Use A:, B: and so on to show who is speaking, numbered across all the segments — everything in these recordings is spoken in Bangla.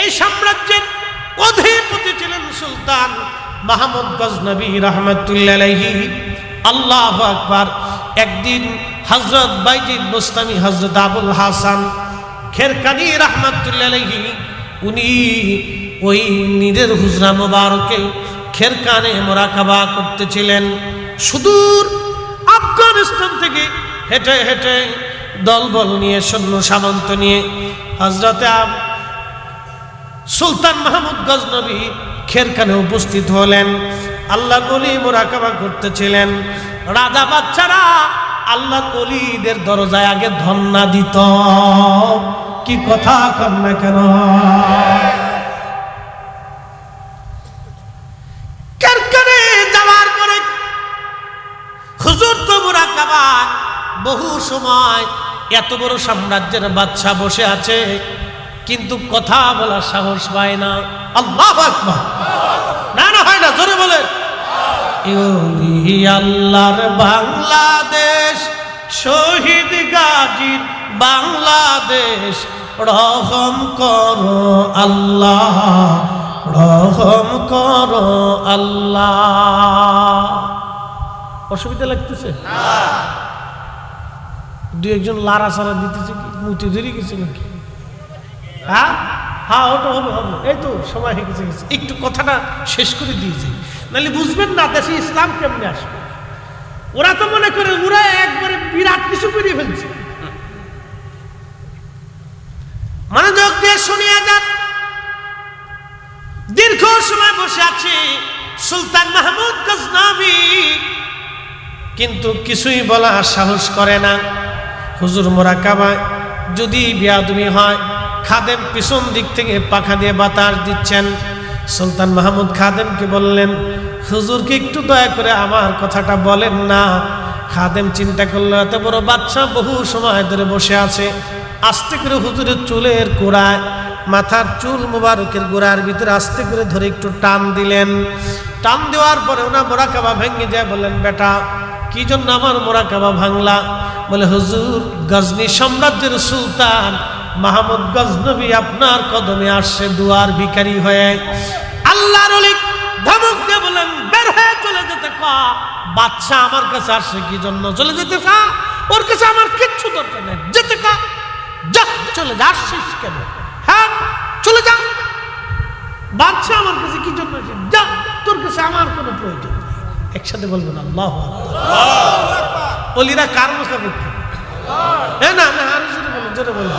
A: এই সাম্রাজ্যের অধিপতি ছিলেন সুলতান মাহমুদ গজনবী রহমতুল্লাহি আল্লাহ আকবার। একদিন হজরত বাইজিদ মুস্তামি হজরত আবুল হাসান খেরকানি রহমতুল্লাহি উনি ওই নিজের হুজরা মোবারকে খেরকানে মোরাকাবা করতেছিলেন। সুদূর আফগানিস্তান থেকে হেঁটে হেঁটে দলবল নিয়ে, সৈন্য সামন্ত নিয়ে হজরতে সুলতান মাহমুদ গজনবী খেরখানে উপস্থিত হলেন। আল্লাহ অলি মোরাকাবা করতেছিলেন। রাজা বাচ্চারা আল্লাহ অলিদের দরজায় আগে ধন্না দিত। কি কথা কর না কেন? যাওয়ার পরে তো বহু সময় এত বড় সাম্রাজ্যের বাচ্চা বসে আছে। কিন্তু কথা বলার সাহস পায় না। আল্লাহ না না হয় না জোরে বলেন। আল্লাহর বাংলাদেশ শহীদ গাজীর বাংলাদেশ রহম করো আল্লাহ রহম করো আল্লাহ। অসুবিধা লাগতেছে? দু একজন লারা সারা দিতেছে কি? মুতি ধরে গেছে নাকি? হ্যাঁ? হ্যাঁ ওটা হবে হবে। এই তো সময় হয়ে গেছে গেছে। একটু কথাটা শেষ করে দিয়েছি নাহলে বুঝবেন না, দেশে ইসলাম কেমনে আসবে? ওরা তো মনে করে, ওরা একবারে বিরাট কিছু করে ফেলছে। মনোযোগ দিয়ে শুনিয়া যান দীর্ঘ সময় বসে আছে সুলতান মাহমুদ গজনাবি। কিন্তু কিছুই বলার সাহস করে না। হুজুর মোরাকাবায় যদি বিয়াদুমি হয়, খাদেম পিছন দিক থেকে পাখা দিয়ে বাতাস দিচ্ছেন। সুলতান মাহমুদ খাদেমকে বললেন হুজুরকে একটু দয়া করে আমার কথাটা বলেন না? খাদেম চিন্তা করল, এত বড় বাচ্চা বহু সময় ধরে বসে আছে। আস্তে করে হুজুরের চুলের গোড়ায়, মাথার চুল মোবারকের গোড়ার ভিতরে আস্তে করে ধরে একটু টান দিলেন। টান দেওয়ার পরে ওনা মোরাকাবা ভেঙে যায় বললেন, বেটা কি জন্য আমার মোরাকাবা ভাঙলা? বলে, হুজুর, গজনী সাম্রাজ্যের সুলতান মাহমুদ গজনবী আপনার কদমে আসছে দুয়ার ভিখারি হয়ে। আল্লাহর ধমক দিয়ে বলেন বের হয়ে চলে যেতে কা। বাচ্চা আমার কাছে আসছে কি জন্য চলে যেতে কা? ওর কাছে আমার কিচ্ছু দরকার নেই, যেতে কা। যা, চলে যা, আসছিস কেন? হ্যাঁ চলে যা। বাচ্চা আমার কাছে কি জন্য? যা, তোর কাছে আমার কোনো প্রয়োজন একসাথে বলবেন আল্লাহ অলিরা কার মোসাফিক হ্যাঁ না না আরও জোরে বলুন জোরে বলুন।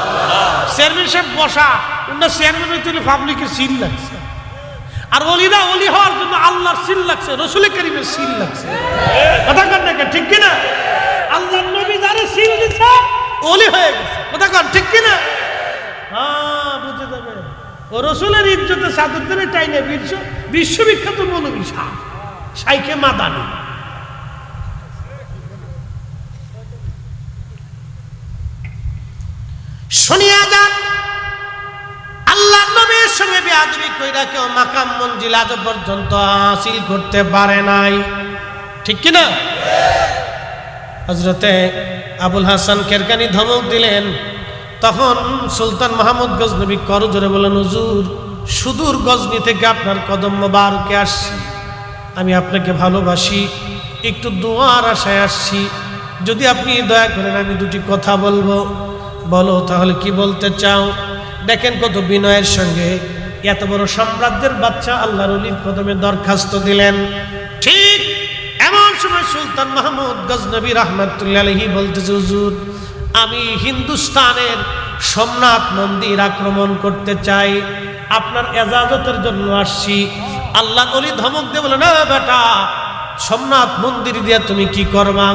A: চেয়ারম্যান সাহেব বসা উনার চেয়ারম্যান হইতে পাবলিকের সিল লাগছে। আর অলিরা অলি হওয়ার জন্য আল্লাহর সিল লাগছে রসুল করিমের সিল লাগছে। কথা কন না ঠিক কিনা? আল্লাহর নবী যারা সিল দিছে অলি হয়ে গেছে। কথা কন ঠিক কিনা? হ্যাঁ বুঝে যাবে। ও রসুলের ইজ্জতে সাদুদ্দের টাইনে বিশ্ব বিশ্ববিখ্যাত মৌলবী সাইকে মাদানি। শুনিয়া যান আল্লাহ নবীর সঙ্গে বেয়াদবি কইরা কেউ মাকাম মঞ্জিল আজ পর্যন্ত হাসিল করতে পারে নাই। ঠিক কিনা? হজরতে আবুল হাসান কেরকানি ধমক দিলেন, তখন সুলতান মাহমুদ গজনবী করজোরে বলেন হুজুর, সুদূর গজনি থেকে আপনার কদম মোবারকে আসছি। আমি আপনাকে ভালোবাসি, একটু দোয়ার আশায় আসছি। যদি আপনি দয়া করেন, আমি দুটি কথা বলব। বলো, তাহলে কি বলতে চাও? দেখেন কত বিনয়ের সঙ্গে। এত বড় সাম্রাজ্যের বাচ্চা আল্লাহর কদমে দরখাস্ত দিলেন। ঠিক এমন সময় সুলতান মাহমুদ গজনবী রহমতুল্লাহ বলতেছে, হুজুর, আমি হিন্দুস্তানের সোমনাথ মন্দির আক্রমণ করতে চাই। আপনার এজাজতের জন্য আসছি। আল্লাহ অলি ধমক দিয়ে বলে, না বেটা, সোমনাথ মন্দির দিয়ে তুমি কি করবা?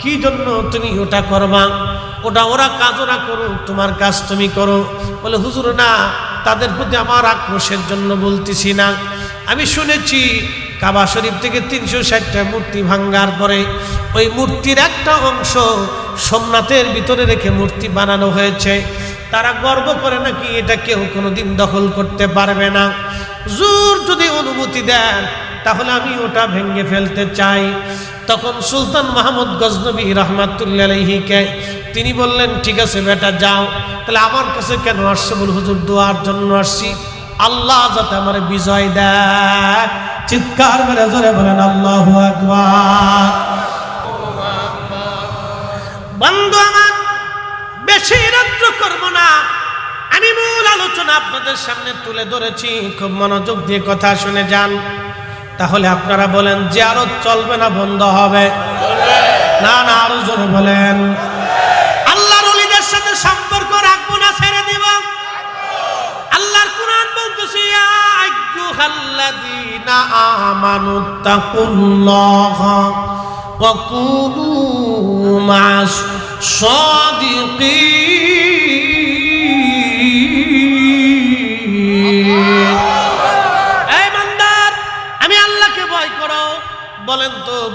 A: কি জন্য তুমি ওটা করবা? ওটা ওরা কাজ ওরা করো তোমার কাজ তুমি করো। বলে, হুজুর, না, তাদের প্রতি আমার আক্রোশের জন্য বলতেছি না। আমি শুনেছি কাবা শরীফ থেকে তিনশো ষাটটা মূর্তি ভাঙ্গার পরে ওই মূর্তির একটা অংশ সোমনাথের ভিতরে রেখে মূর্তি বানানো হয়েছে। তারা গর্ব করে নাকি এটা কেউ কোনো দিন দখল করতে পারবে না। জোর যদি অনুমতি দেন, তাহলে আমি ওটা ভেঙে ফেলতে চাই। তখন সুলতান মাহমুদ গজনবী রহমাতুল্লাহিকে তিনি বললেন, ঠিক আছে বেটা, যাও। তাহলে আমার কাছে কেন আসছে বল হুজুর, দোয়ার জন্য আসছি। আল্লাহ যাতে আমার বিজয় দেয়। চিৎকার মেরে জোরে বলেন, আল্লাহ বন্ধু আমার, বেশি রাত্র করব না। আমি মূল আলোচনা আপনাদের সামনে তুলে ধরেছি। খুব মনোযোগ দিয়ে কথা শুনে যান। তাহলে আপনারা বলেন যে আরও চলবে না, বন্ধ হবে? না না, আরও জোরে বলেন। আল্লাহর অলিদের সাথে সম্পর্ক রাখব না, ছেড়ে দিব। আল্লাহর কোরআন বলতেছে, ইয়া আইয়ুহাল্লাযীনা আমানু তাকুল্লাহা ওয়া কুনু মা'আস সাদিকিন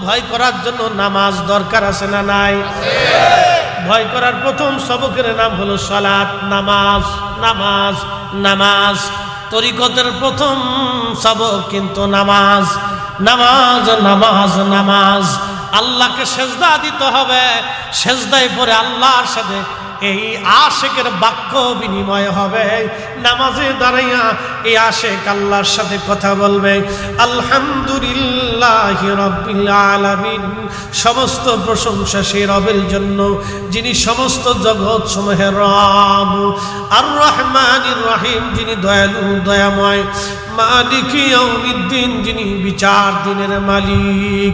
A: ভয় করার জন্য নামাজ দরকার আছে না নাই? ভয় করার প্রথম সবকের নাম হলো সালাত, নামাজ নামাজ নামাজ। তরিকতের প্রথম সবক কিন্তু নামাজ। নামাজ নামাজ নামাজ। আল্লাহকে সেজদা দিতে হবে। সেজদায় পরে আল্লাহর সাথে এই আশেকের বাক্য বিনিময় হবে। নামাজে দাঁড়াইয়া এই আশেক আল্লাহর সাথে কথা বলবে। আলহামদুলিল্লাহ আলামিন। সমস্ত প্রশংসা সে রবের জন্য, যিনি সমস্ত জগৎ সমূহের রব। আর রহমানির রহিম, যিনি দয়ালু, দয়াময়। মালিক ইয়াউমিদ্দিন, যিনি বিচার দিনের মালিক।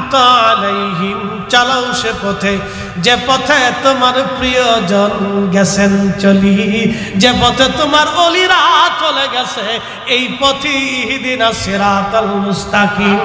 A: আলাইহিম, চালাও সে পথে। যে পথে তোমার প্রিয়জন গেছেন চলি, যে পথে তোমার অলিরা চলে গেছে, এই পথে ইহদিনা সিরাতাল মুস্তাকিম।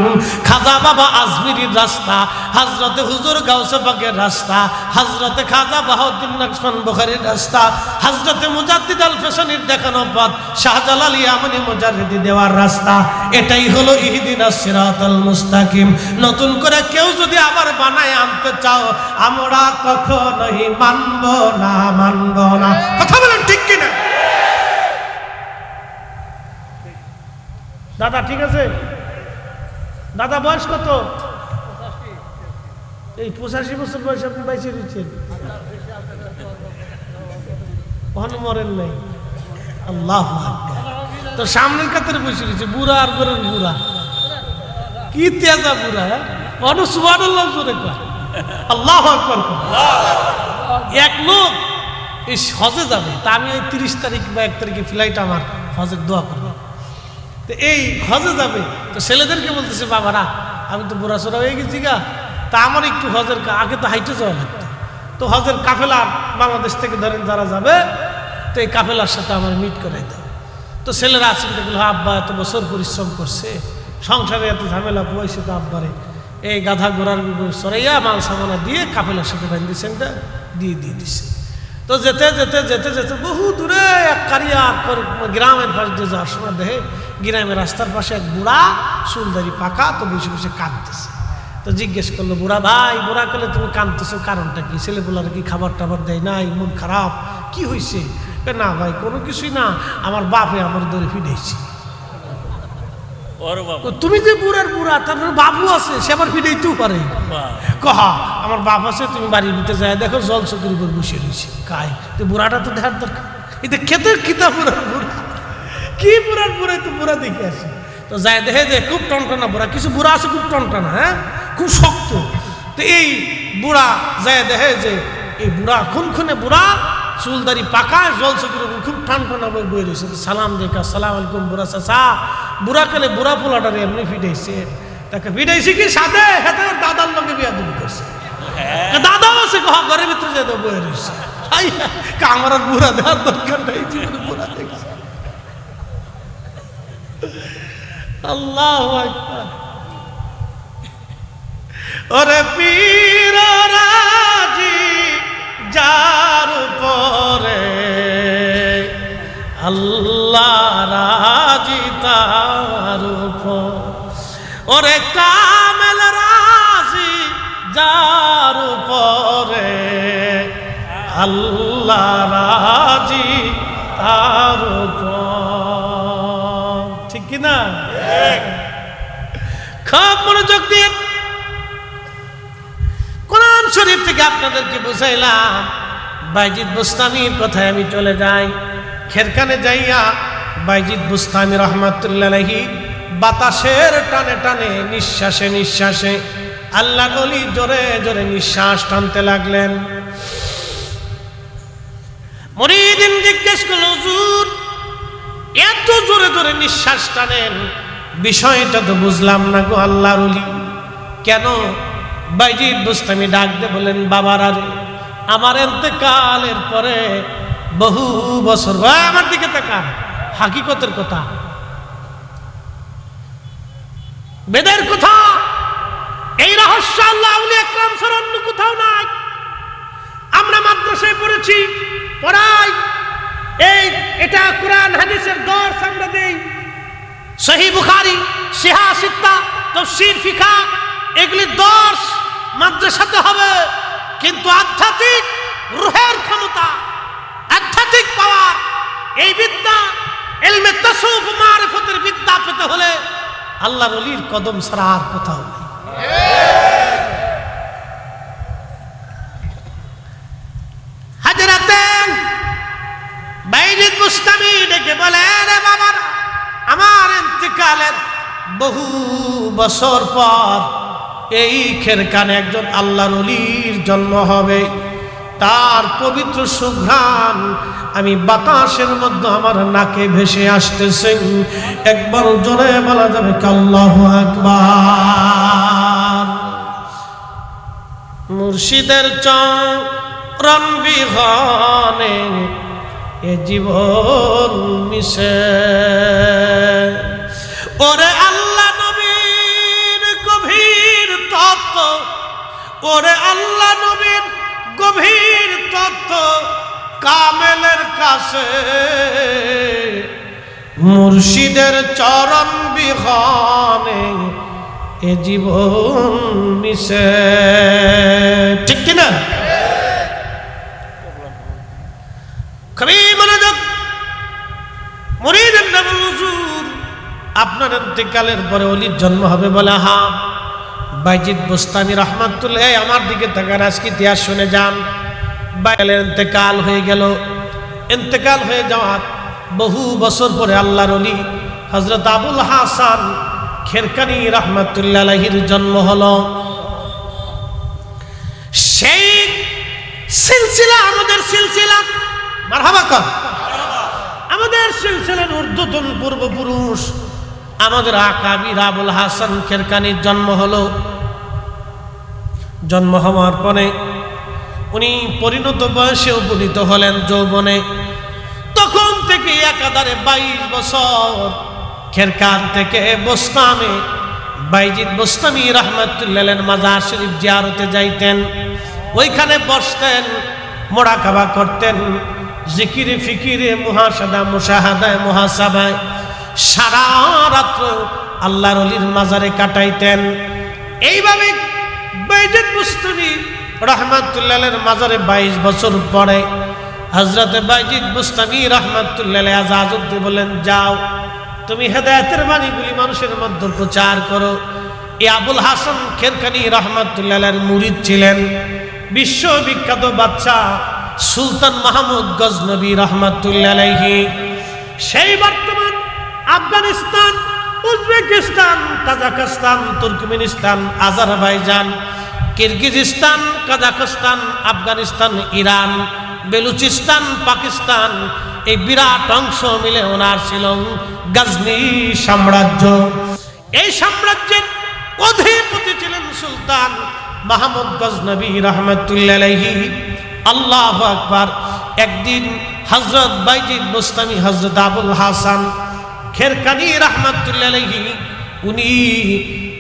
A: খাজা বাবা আজমিরির রাস্তা, হজরতে হুজুর গাউসে পাকের রাস্তা, হজরতে খাজা বাহাউদ্দিন নকশমান বুখারীর রাস্তা, হজরতে মুজাদ্দিদ আল ফেশনির দেখানো পথ, শাহজালাল ইয়ামানি মুজাদ্দিদি দেওয়ার রাস্তা। এটাই হলো ইহদিনা সিরাতাল মুস্তাকিম। নতুন করে কেউ যদি আবার বানায় আনতে চাও, আমরা কখনোই মানব না মানব না। কথা বলেন ঠিক কিনা? দাদা, ঠিক আছে? দাদা, বয়স কত? এই পঁচাশি বছর বয়স আপনি বাইশে দিচ্ছেন মরেন নাই। আল্লাহ তো সামনের কাতারে বসে রয়েছে, বুড়া আর বুড়া। কি তেজা বুড়া হ্যাঁ? কখনো সুবাদ আল্লাহ আকবর এক লোক এই হজে যাবে, তা আমি ওই তিরিশ তারিখ বা এক তারিখে ফ্লাইট আমার হজের দোয়া করব। তো এই হজে যাবে, তো ছেলেদেরকে বলতেছে, বাবারা, আমি তো বুড়াচোরা হয়ে গেছি গা, তা আমার একটু হজের আগে তো হাইটে যাওয়া লাগতো। তো হজের কাফেলা বাংলাদেশ থেকে ধরেন যারা যাবে, তো এই কাফেলার সাথে আমার মিট করাই দাও। তো ছেলেরা আছে দেখল আব্বা এত বছর পরিশ্রম করছে, সংসারে এত ঝামেলা, বয়সে তো আব্বারে। এই গাধা ঘোড়ার সরাইয়া মাল সামানা দিয়ে কাফেলার সাথে বান্ধিছেন দিয়ে দিয়ে দিছে। তো যেতে যেতে যেতে যেতে বহু দূরে এক কারিয়া কর- গ্রামের পাশ দিয়ে যাওয়ার সময় দেখে গ্রামের রাস্তার পাশে এক বুড়া সুন্দরী পাকা, তো বসে বসে কাঁদতেছে। তো জিজ্ঞেস করল, বুড়া ভাই, বুড়া করলে তুমি কাঁদতেছো, কারণটা কি? ছেলেগুলার কি খাবার টাবার দেয় না মন খারাপ? কি হয়েছে না ভাই, কোনো কিছুই না। আমার বাপে আমার ধরে ফিরেছি তুমি যে বুড়ার বুড়া তারপরে বাবু আছে সে আবার ফিরেইতেও পারে। কহা আমার বাপ আছে তুমি বাড়ির ভিতরে যায় দেখো জল চকির উপর বসে রয়েছে। কাই তো বুড়াটা তো দেখার দরকার। এটা খেতের খিতা বুড়ার বুড়া? কি বুড়ার বুড়া তো বুড়া দেখে আসি। তো যায় দেখে যে খুব টনটনা বুড়া কিছু বুড়া আছে খুব টনটনা হ্যাঁ? খুব শক্ত। তো এই বুড়া যায় দেখে যে এই বুড়া খুনখুনে বুড়া চুলদারি পাকা জল উপর খুব টানটনা বই বই রয়েছে। সালাম দেখা সালাম আলাইকুম বুড়া চাচা। বুড়া কালে বুড়া পোলাটারে এমনি ফিটাইছে তাকে ফিটাইছে কি সাথে? হাতে ওর দাদার লগে বিয়া দুবি করছে।
B: হ্যাঁ।
A: দাদাও আছে কহ ঘরের ভিতরে যেতে বয়ে রয়েছে। আমার আর বুড়া দেওয়ার দরকার নেই জীবনে বুড়া দেখছে। আল্লাহ আকবার। ওরে পীর ওরে কামেল রাজি যার উপরে আল্লাহ রাজি তার উপর। কিনা খুব মনোযোগ দিয়ে কোরআন শরীফ থেকে আপনাদেরকে বুঝাইলাম, বাইজিদ বুস্তামির কথায় আমি চলে যাই। খেরখানে যাইয়া বাইজিদ বুস্তামি রহমাতুল্লাহি বাতাসের টানে টানে, নিঃশ্বাসে নিঃশ্বাসে। আল্লাহ গলি জোরে জোরে নিঃশ্বাস টানতে লাগলেন। মরিদিন জিজ্ঞেস করল, হুজুর, এত জোরে জোরে নিঃশ্বাস টানেন, বিষয়টা তো বুঝলাম না গো আল্লাহর অলি কেন? বাইজিদ বুস্তামি ডাক দে বলেন বাবার আরে আমার এতেকালের পরে বহু বছর আমার দিকে তাকান, হাকিকতের কথা। বেদের কথা। এই রহস্য আল্লাহ অন্য কোথাও নাই। আমরা মাদ্রাসায় পড়েছি, পড়াই। এই, এটা কোরআন, হাদিসের দর্শ আমরা দেই। সহি বুখারি সিহা সিত্তা, তফসির, ফিকা, এগুলি দর্শ মাদ্রাসাতে হবে। কিন্তু আধ্যাত্মিক রুহের ক্ষমতা, আধ্যাত্মিক পাওয়ার এই বিদ্যা, এলমে তসুফ মারিফতের বিদ্যা পেতে হলে আল্লাহর অলির কদম ছাড়া আর কোথাও নেই। মুস্তামি ডেকে বলে রে বাবার, আমার ইন্তিকালের বহু বছর পর এই খেরকানে একজন আল্লাহর অলির জন্ম হবে। তার পবিত্র সুঘ্রাণ আমি বাতাসের মধ্যে আমার নাকে ভেসে আসতেছে। একবার জোরে বলা যাবে কাল্লাহ আকবার। মুর্শিদের চরণ বিহনে এ জীবন মিশে। ওরে আল্লাহ নবীর গভীর তত্ত্ব, ওরে আল্লাহ নবীর গভীর তত্ত্ব কামেলের কাছে। মুর্শিদের চরণ বিহনে এ জীবন মিশে ঠিক কিনা? খুবই মনোযোগ। মরিদের নাম আপনার ইন্তেকালের পরে অলির জন্ম হবে বলে হা বাইজিদ বুস্তানি রহমাতুল্লাহ, আমার দিকে থাকার আজকে ইতিহাস শুনে যান। বাইলের ইন্তেকাল হয়ে গেল। ইন্তেকাল হয়ে যাওয়ার বহু বছর পরে আল্লাহর অলি হজরত আবুল হাসান খেরকানি রহমাতুল্লাহির জন্ম হল। সেই সিলসিলা, আমাদের সিলসিলা। মারহাবা কর। আমাদের সিলসিলার ঊর্ধ্বতন পূর্বপুরুষ আমাদের আকাবির আবুল হাসান খেরকানির জন্ম হলো। জন্ম হওয়ার পরে উনি পরিণত বয়সে উপনীত হলেন যৌবনে। তখন থেকে একাধারে বাইশ বছর খেরকান থেকে বোস্তামে, বাইজিদ বোস্তামি রহমতুল্লাহ মাজার শরীফ জিয়ারতে যাইতেন। ওইখানে বসতেন, মোড়া খাবা করতেন, জিকিরে ফিকিরে, মুহাসাদা মুশাহাদায় মুহাসাবায়। সারা রাত্র আল্লাহর অলির মাজারে কাটাইতেন। এইভাবে বাইজিদ বোস্তামি রহমাতুল্লাহের মাজারে বাইশ বছর পরে হজরতে বাইজিদ বুস্তামি রহমাতুল্লাহ আজাজুদ্দি বলেন, যাও, তুমি হেদায়তের বাণীগুলি মানুষের মধ্যে প্রচার করো। এ আবুল হাসান খেরকানি রহমাতুল্লাহের মুরিদ ছিলেন। বিশ্ববিখ্যাত বাচ্চা সুলতান মাহমুদ গজনবী রহমাতুল্লাহি সেই বর্তমান Afghanistan, Uzbekistan, Tajikistan, Turkmenistan, Azerbaijan Kyrgyzstan, Kazakhstan, Afghanistan, Iran, Balochistan, Pakistan, এই বিরাট অংশ মিলে ওনার ছিল গজনি সাম্রাজ্য। এই সাম্রাজ্যের অধিপতি ছিলেন সুলতান মাহমুদ গজনবী রহমতুল্লাহি আল্লাহ আকবার। একদিন হজরত বাইজিদ মুস্তামি হজরত আবুল হাসান খেরকানি রহমতুল্লাহি উনি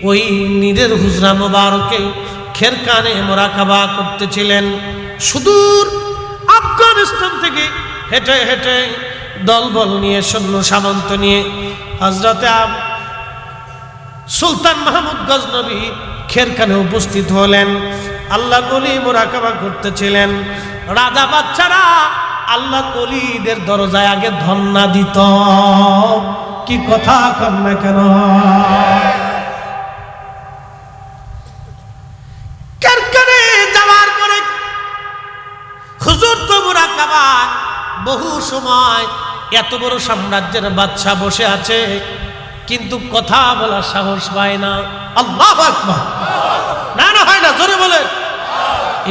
A: ওই নীরের হুজরা মোবারকে খেরকানে মোরাকাবা করতেছিলেন। সুদূর আফগানিস্তান থেকে হেঁটে হেঁটে দলবল নিয়ে, সৈন্য সামন্ত নিয়ে হজরতে সুলতান মাহমুদ গজনবী খেরখানে উপস্থিত হলেন। আল্লাহ গলি মোরাকাবা করতেছিলেন। রাজা বাচ্চারা আল্লাহ গলিদের দরজায় আগে ধন্না দিত। কি কথা কর না কেন? সময় এত বড় সাম্রাজ্যের বাদশা বসে আছে, কিন্তু কথা বলার সাহস পায় না। আল্লাহ না না, হয় না, জোরে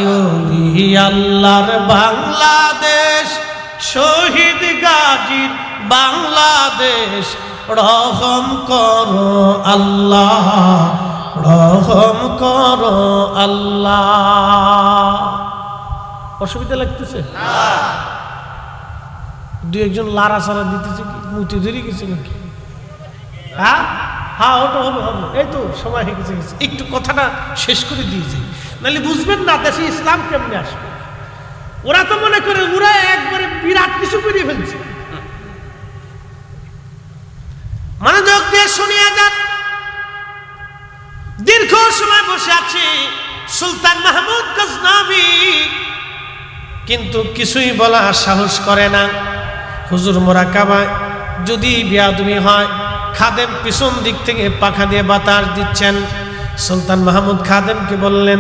A: ইউলি আল্লাহর বাংলাদেশ, শহীদ গাজীর বাংলাদেশ, রহম করো আল্লাহ, রহম করো আল্লাহ। অসুবিধা লাগতেছে? দু একজন লারা সারা দিতেছে কি? মুতি ধরে গেছে নাকি? হ্যাঁ? হ্যাঁ ওটা হবে হবে। এই তো সময় হয়ে গেছে গেছে। একটু কথাটা শেষ করে দিয়েছি নাহলে বুঝবেন না দেশে ইসলাম কেমনে আসবে। ওরা তো মনে করে, ওরা একবারে বিরাট কিছু করে ফেলছে। মনোযোগ দিয়ে শুনিয়া যান দীর্ঘ সময় বসে আছে সুলতান মাহমুদ গজনাবি। কিন্তু কিছুই বলার সাহস করে না। হুজুর মোরাকাবায় যদি বিয়াদুমি হয়, খাদেম পিছন দিক থেকে পাখা দিয়ে বাতাস দিচ্ছেন। সুলতান মাহমুদ খাদেমকে বললেন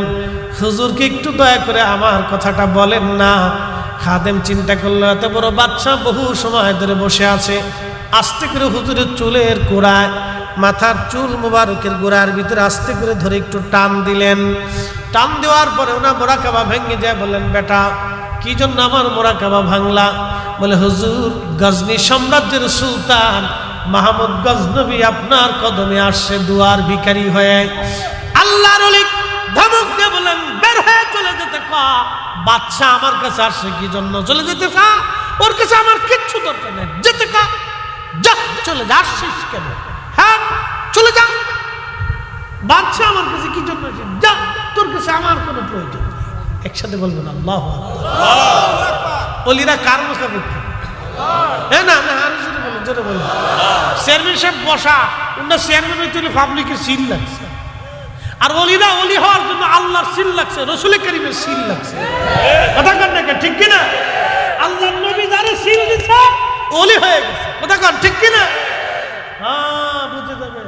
A: হুজুরকে একটু দয়া করে আমার কথাটা বলেন না? খাদেম চিন্তা করল, এত বড় বাচ্চা বহু সময় ধরে বসে আছে। আস্তে করে হুজুরের চুলের গোড়ায়, মাথার চুল মোবারকের গোড়ার ভিতরে আস্তে করে ধরে একটু টান দিলেন। টান দেওয়ার পরে ওনার মোরাকাবা ভেঙে যায় বললেন, বেটা, কি জন্য আমার মোরাকাবা ভাঙলা? বলে, হুজুর, গজনী সাম্রাজ্যের সুলতান মাহমুদ গজনবী আপনার কদমে আসছে, দুয়ার ভিখারি হয়ে। আল্লাহর ধমক দিয়ে বলেন বের হয়ে চলে যেতে কা। বাচ্চা আমার কাছে আসছে, কি জন্য চলে যেতে কা? ওর কাছে আমার কিচ্ছু দরকার নেই, যেতে কা। যা, চলে যা, আসছিস কেন? হ্যাঁ চলে যা। বাচ্চা আমার কাছে কি জন্য? যা, তোর কাছে আমার কোনো প্রয়োজন একসাথে বলবেন আল্লাহ অলিরা কার মুখাপেক্ষি হ্যাঁ না না আরও জোরে বলুন জোরে বলুন। চেয়ারম্যান সাহেব বসা উনার চেয়ারম্যান হইতে পাবলিকের সিল লাগছে। আর অলিরা অলি হওয়ার জন্য আল্লাহর সিল লাগছে রসুল করিমের সিল লাগছে। কথা কর না ঠিক কিনা? আল্লাহর নবী যারা সিল দিচ্ছে অলি হয়ে গেছে। কথা কর ঠিক কিনা? হ্যাঁ বুঝে যাবে।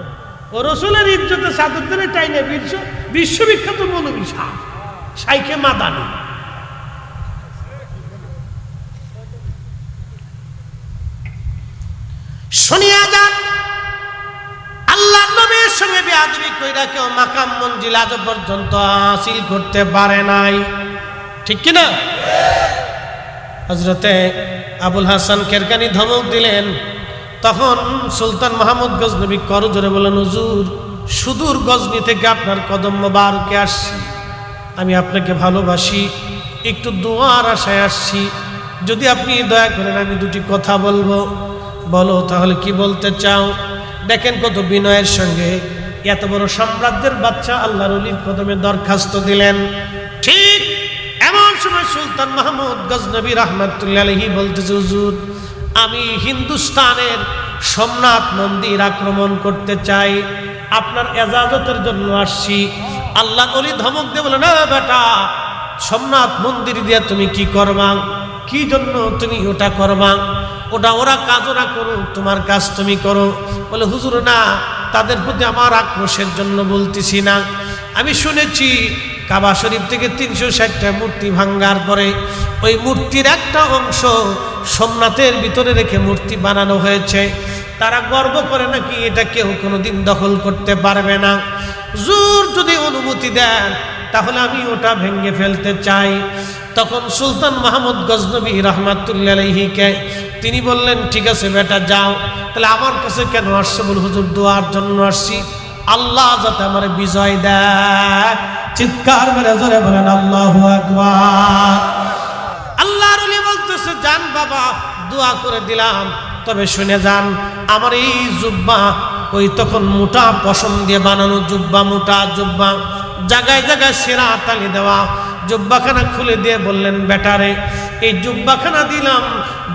A: ও রসুলের ইজ্জতে সাদুদ্দের টাইনে বিশ্ব বিশ্ববিখ্যাত মৌলবী শাহ সাইকে মাদানি। শুনিয়া যান আল্লাহ নবীর সঙ্গে বেয়াদবি কইরা কেউ মাকাম মঞ্জিল আজ পর্যন্ত হাসিল করতে পারে নাই। ঠিক কিনা? হজরতে আবুল হাসান কেরকানি ধমক দিলেন, তখন সুলতান মাহমুদ গজনবী করজোরে বলেন হুজুর, সুদূর গজনি থেকে আপনার কদম বারকে আসছি। আমি আপনাকে ভালোবাসি, একটু দোয়ার আশায় আসছি। যদি আপনি দয়া করেন, আমি দুটি কথা বলব। বলো, তাহলে কি বলতে চাও? দেখেন কত বিনয়ের সঙ্গে। এত বড় সাম্রাজ্যের বাচ্চা আল্লাহর অলির কদমে দরখাস্ত দিলেন। ঠিক এমন সময় সুলতান মাহমুদ গজনবী রহমতুল্লাহ বলতেছে, হুজুর, আমি হিন্দুস্তানের সোমনাথ মন্দির আক্রমণ করতে চাই। আপনার এজাজতের জন্য আসছি। আল্লাহ অলি ধমক দিয়ে বলে, না বেটা, সোমনাথ মন্দির দিয়ে তুমি কি করবা? কি জন্য তুমি ওটা করবা? ওটা ওরা কাজ ওরা করো তোমার কাজ তুমি করো। বলে, হুজুর, না, তাদের প্রতি আমার আক্রোশের জন্য বলতেছি না। আমি শুনেছি কাবা শরীফ থেকে তিনশো ষাটটা মূর্তি ভাঙ্গার পরে ওই মূর্তির একটা অংশ সোমনাথের ভিতরে রেখে মূর্তি বানানো হয়েছে। তারা গর্ব করে নাকি এটা কেউ কোনো দিন দখল করতে পারবে না। জোর যদি অনুমতি দেন, তাহলে আমি ওটা ভেঙে ফেলতে চাই। তখন সুলতান মাহমুদ গজনবী রহমাতুল্লাহিকে তিনি বললেন, ঠিক আছে বেটা, যাও। তাহলে আমার কাছে কেন আসছে বল হুজুর দোয়ার জন্য আসছি। আল্লাহ যাতে আমার বিজয় দেয়। চিৎকার মেরে জোরে বলেন, আল্লাহ আল্লাহর বলতেছে, যান বাবা, দোয়া করে দিলাম, তবে শুনে যান, আমার এই জুব্বা ওই তখন মোটা পশম দিয়ে বানানো জুব্বা, মোটা জুব্বা। জায়গায় জায়গায় সেরা তালি দেওয়া। জুব্বাখানা খুলে দিয়ে বললেন, বেটারে, এই জুব্বাখানা দিলাম।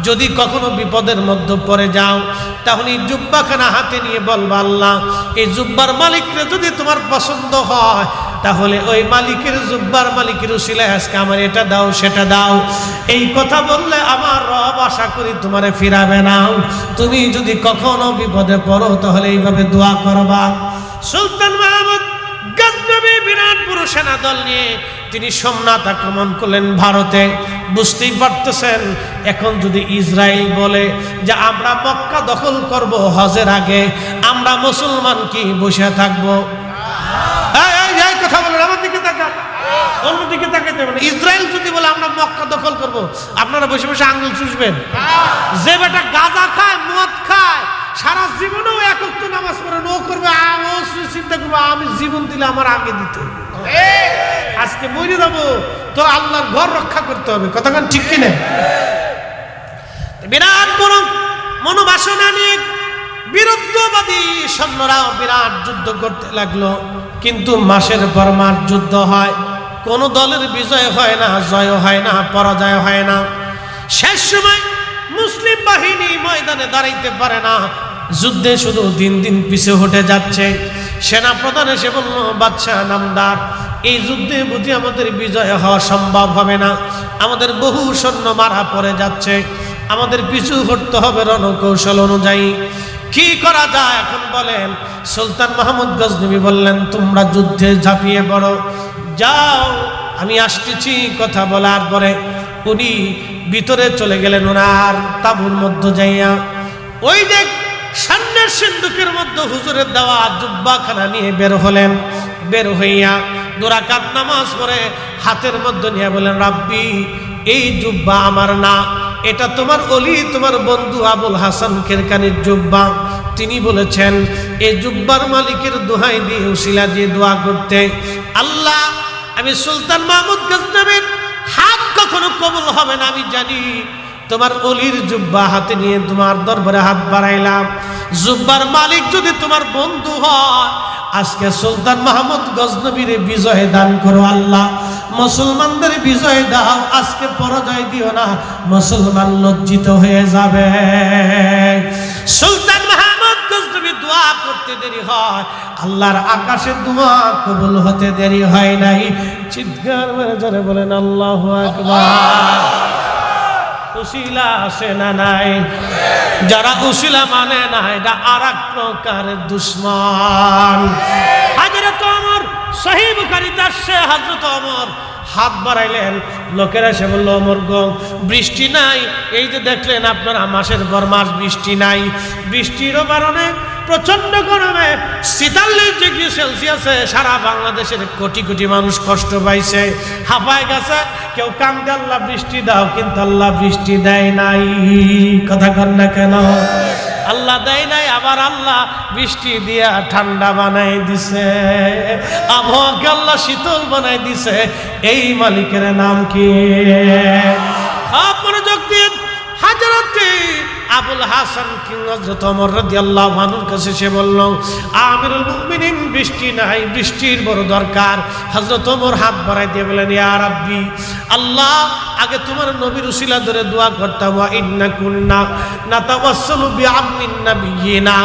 A: যদি কখনো বিপদের মধ্যে পড়ে যাও, তাহলে এই জুব্বাখানা হাতে নিয়ে বলবা, আল্লাহ, এই জুব্বার মালিকরে যদি তোমার পছন্দ হয় তাহলে ওই মালিকের জুব্বার মালিকের উসিলায় আজকে আমার এটা দাও, সেটা দাও। এই কথা বললে আমার রব আশা করি তোমারে ফিরাবে না। তুমি যদি কখনো বিপদে পড়ো, তাহলে এইভাবে দোয়া করবা। সুলতান মাহমুদ গজনবী বিরাট বড় সেনা দল নিয়ে তিনি সোমনাথ আক্রমণ করলেন ভারতে। বুঝতেই পারতেছেন, এখন যদি ইসরায়েল বলে যে আমরা মক্কা দখল করব হজের আগে, আমরা মুসলমান কি বসে থাকব এই, এই, এই কথা বলেন আমার দিকে তাকান অন্যদিকে তাকাইতে হবে না। ইসরায়েল যদি বলে, আমরা মক্কা দখল করব, আপনারা বসে বসে আঙ্গুল চুষবেন। যে বেটা গাঁজা খায়, মদ খায়, সারা জীবনেও একক নামাজ পড়ে, ও করবে চিন্তা করবে, আমি জীবন দিলে আমার আগে দিতে হবে। আজকে মরে যাব, তো আল্লাহর ঘর রক্ষা করতে হবে। কতক্ষণ ঠিক কিনা? বিরাট বড় মনোবাসনা নিয়ে বিরুদ্ধবাদী সৈন্যরাও বিরাট যুদ্ধ করতে লাগল। কিন্তু মাসের পর মাস যুদ্ধ হয়। কোন দলের বিজয় হয় না জয় হয় না পরাজয় হয় না। শেষ সময় মুসলিম বাহিনী ময়দানে দাঁড়াইতে পারে না। যুদ্ধে শুধু দিন দিন পিছে হটে যাচ্ছে। সেনা প্রধান এসে বলল, বাদশাহ নামদার, এই যুদ্ধে বুঝি আমাদের বিজয় হওয়া সম্ভব হবে না। আমাদের বহু সৈন্য মারা পড়ে যাচ্ছে। আমাদের পিছু হটতে হবে রণকৌশল অনুযায়ী। কি করা যায়? এখন বলেন, সুলতান মাহমুদ গজনবী বললেন, তোমরা যুদ্ধে ঝাঁপিয়ে পড়ো। যাও, আমি আসতেছি কথা বলার পরে। উনি ভিতরে চলে গেলেন ওনার তাবুর মধ্যে যাইয়া। ওই যে সামনের সিন্ধুকের মধ্যে হুজুরের দেওয়া জুব্বাখানা নিয়ে বের হলেন। বের হইয়া দোরাকাত নামাজ পরে হাতের মধ্যে নিয়ে বলেন রাব্বি, এই জুব্বা আমার না। এটা তোমার অলি, তোমার বন্ধু আবুল হাসান খেরকানির জুব্বা। তিনি বলেছেন এই জুব্বার মালিকের দোহাই দিয়ে উশিলা দিয়ে দোয়া করতে আল্লাহ, আমি সুলতান মাহমুদ গজনবীর। হাত কখনো কবুল হবে না, আমি জানি। তোমার অলির জুব্বা হাতে নিয়ে তোমার দরবারে হাত বাড়াইলাম। জুব্বার মালিক যদি তোমার বন্ধু হয়, আজকে সুলতান মাহমুদ গজনবীর বিজয় দান করো আল্লাহ। মুসলমানদের বিজয় দাও, আজকে পরাজয় দিও না, মুসলমান লজ্জিত হয়ে যাবে। সুলতান আল্লাহর আকাশে দোয়া কবুল হতে দেরি হয় নাই। চিৎকার মেরে জোরে বলেন, আল্লাহু আকবার। উশিলা আসে না নাই। যারা উশিলা মানে না এটা আর এক প্রকারের দুশ্মন। হাজরত অমর সহি বুখারিতে আসছে, হাজরত অমর হাত বাড়াইলেন। লোকেরা সে বলল, অমর গো, বৃষ্টি নাই। এই যে দেখলেন আপনারা মাসের পর মাস বৃষ্টি নাই। বৃষ্টিরও কারণে প্রচণ্ড গরমে শীতাল্লিশ ডিগ্রি সেলসিয়াসে সারা বাংলাদেশের কোটি কোটি মানুষ কষ্ট পাইছে। হাঁপায় গেছে। কেউ কান্দে, আল্লাহ বৃষ্টি দাও, কিন্তু আল্লাহ বৃষ্টি দেয় নাই। কথা কর না কেন? আল্লাহ দেয় নাই, আবার আল্লাহ বৃষ্টি দিয়া ঠান্ডা বানাই দিছে। আবহাওয়াকে আল্লাহ শীতল বানাই দিছে। এই মালিকের নাম কি? আপনার যুক্তি হাজার আবুল হাসান কিং হযরত ওমর রাদিয়াল্লাহু আনহুর কাছে সে বলল, আমিরুল মুমিনিন, বৃষ্টি নাই, বৃষ্টির বড় দরকার। হযরত ওমর হাত বাড়াই দিয়ে বলেন ইয়া রাব্বি, আল্লাহ, আগে তোমার নবীর উসিলা ধরে দোয়া করতাম ইন্না কুন্না নাতাওয়াসসালু বিআমিন নাবিয়িনা।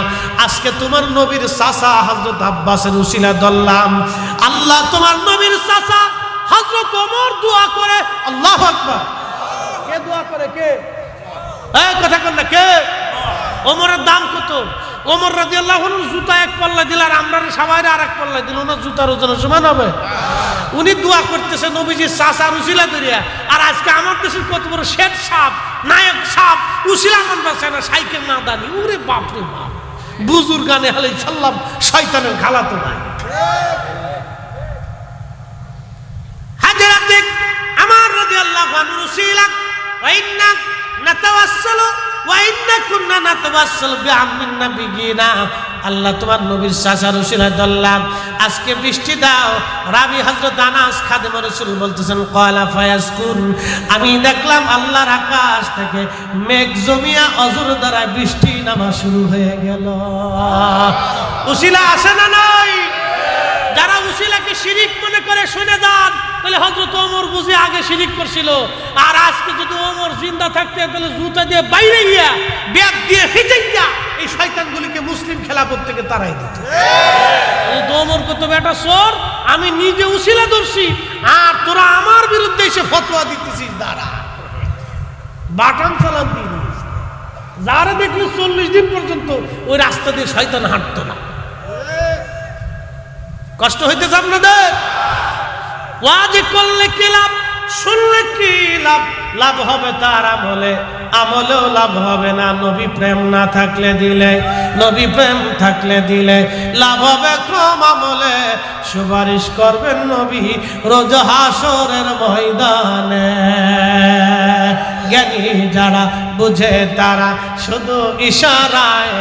A: আজকে তোমার নবীর চাচা হযরত আব্বাসের উসিলা ধরলাম। আল্লাহ, তোমার নবীর চাচা হযরত ওমর দোয়া করে, আল্লাহু আকবার। কে দোয়া করে, কে? এই, কথা কর না, কে? ওমরের দাম কত? ওমর রাজি আল্লাহ জুতা এক পাল্লা দিল আর আমরা সবাই আর এক পাল্লা দিল, ওনার জুতার ওজন সমান হবে? উনি দোয়া করতেছে নবীজির চাষার উশিলা দরিয়া আর আজকে আমার দেশের কত বড় শেঠ সাপ, নায়ক সাপ উশিলা মান বাসে না, সাইকেল না দানি উরে বাপ রে বাপ। বুজুর গানে হালে সাল্লাম, শয়তানের খালাতো ভাই হাজারাতে আমার রাজি আল্লাহ উশিলা ওয়াইন্না আল্লাহ তোমার নবীর চাচার উসিলা দল্লাম আজকে বৃষ্টি দাও। রাবি হযরত আনাস খাদেম রাসূল বলতেছেন কয়লা ফায়াসকুন। আমি দেখলাম আল্লাহর আকাশ থেকে মেঘ জমিয়া অজর দ্বারা বৃষ্টি নামা শুরু হয়ে গেল। উসিলা আসে না নাই? যারা উসিলাকে শিরিক মনে করে শুনে যান, তাহলে হজরত ওমর বুঝে আগে শিরিক করছিল। আর আজকে যদি ওমর জিন্দা থাকতে, তাহলে জুতা দিয়ে বাইরে গিয়া, ব্যাগ দিয়ে গিয়া এই শয়তানগুলিকে মুসলিম খেলাফত থেকে তারাই দিত। দমর কত বেটা সর আমি নিজে উশিলা ধরছি, আর তোরা আমার বিরুদ্ধে এসে ফতোয়া দিতেছিস, দাঁড়া। বাটান চালান দিয়ে যারা দেখল চল্লিশ দিন পর্যন্ত ওই রাস্তা দিয়ে শয়তান হাঁটতো না। কষ্ট হইতেছে আপনাদের? ওয়াজি করলে কি লাভ, শুনলে কি লাভ? লাভ হবে তার আমলে, আমলেও লাভ হবে না। নবী প্রেম না থাকলে দিলে, নবী প্রেম থাকলে দিলে লাভ হবে কম আমলে। সুপারিশ করবেন নবী রোজ হাসরের ময়দানে। জ্ঞানী যারা বুঝে তারা শুধু ইশারায়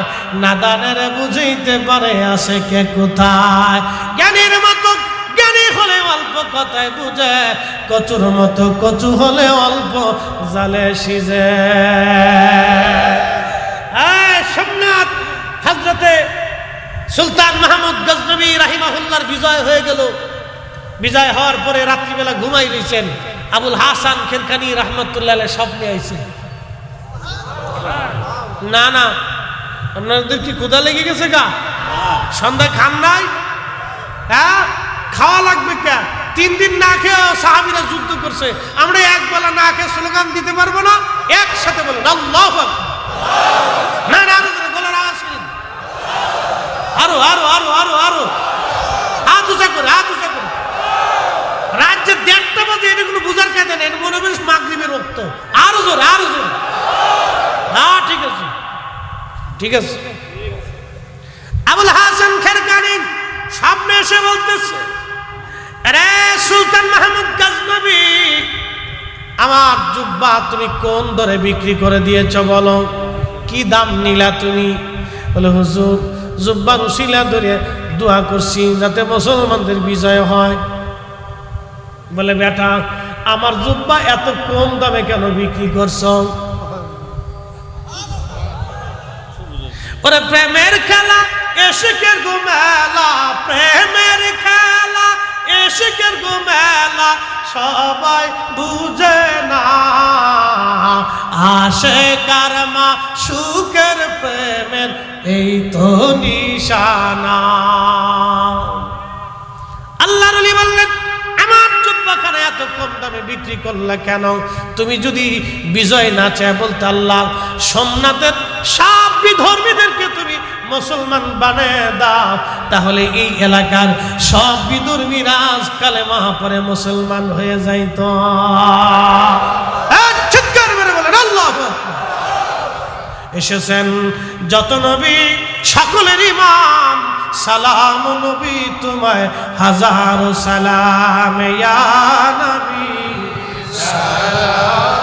A: নাদানের বুঝাইতে পারে আসে কে কোথায়। জ্ঞানীর মতো জ্ঞানী হলে অল্প কথায় বুঝে, কচুর মতো কচু হলে অল্প জালে সিজে। এই সোমনাথ হজরতে সুলতান মাহমুদ গজনবী রাহিমাহুল্লার বিজয় হয়ে গেল। বিজয় হওয়ার পরে রাত্রিবেলা ঘুমাই রয়েছেন আবুল হাসান খেরকানি রহমতুল্লাহ স্বপ্নে আইছে। না না, আপনাদের কি ক্ষুদা লেগে গেছে গা? সন্ধ্যা খান নাই? হ্যাঁ? খাওয়া লাগবে কে? তিন দিন না খেয়ে সাহাবিরা যুদ্ধ করছে। আমরা এক বেলা না খেয়ে স্লোগান দিতে পারব না, একসাথে বলুন, আল্লাহ না না, আরও গলার আওয়াজ। আরও আরও আরও আরও আরও উঁচা করে রাজ্যে দেড়টা বাজে এটা কোনো বুঝার কাজে নেই এটা মনে করিস মাগরিবের রক্ত আরও জোরে আরও জোরে হ্যাঁ ঠিক আছে ঠিক আছে? আবুল হাসান খেরকানি সামনে এসে বলতেছে রে সুলতান মাহমুদ গাজনবী, আমার জুব্বা তুমি কোন দরে বিক্রি করে দিয়েছ বলো? কি দাম নিলা তুমি? বলে, হুজুর, জুব্বা রুশিলা ধরে দোয়া করছি যাতে মুসলমানদের বিজয় হয়। বলে, বেটা, আমার জুব্বা এত কম দামে কেন বিক্রি করছ? ওরে প্রেমের খেলা এসিকের গুমেলা প্রেমের খেলা এসিকের গুমেলা সবাই বুঝে না। আসে কারমা, সুখের প্রেমের, এই তো নিশানা। জুব্বাখানে এত কম দামে বিক্রি করলে কেন? তুমি যদি বিজয় না চায় বলতে আল্লাহ সোমনাথের বিধর্মীদেরকে তুমি মুসলমান বানিয়ে দাও। তাহলে এই এলাকার সব বিধর্মীরা আজকালে মহাপরে মুসলমান হয়ে যাইত। হ্যাঁ, এসেছেন যত নবী সকলের ইমাম সালাম নবী তোমায় হাজার সালাম ইয়া নবী। সালাম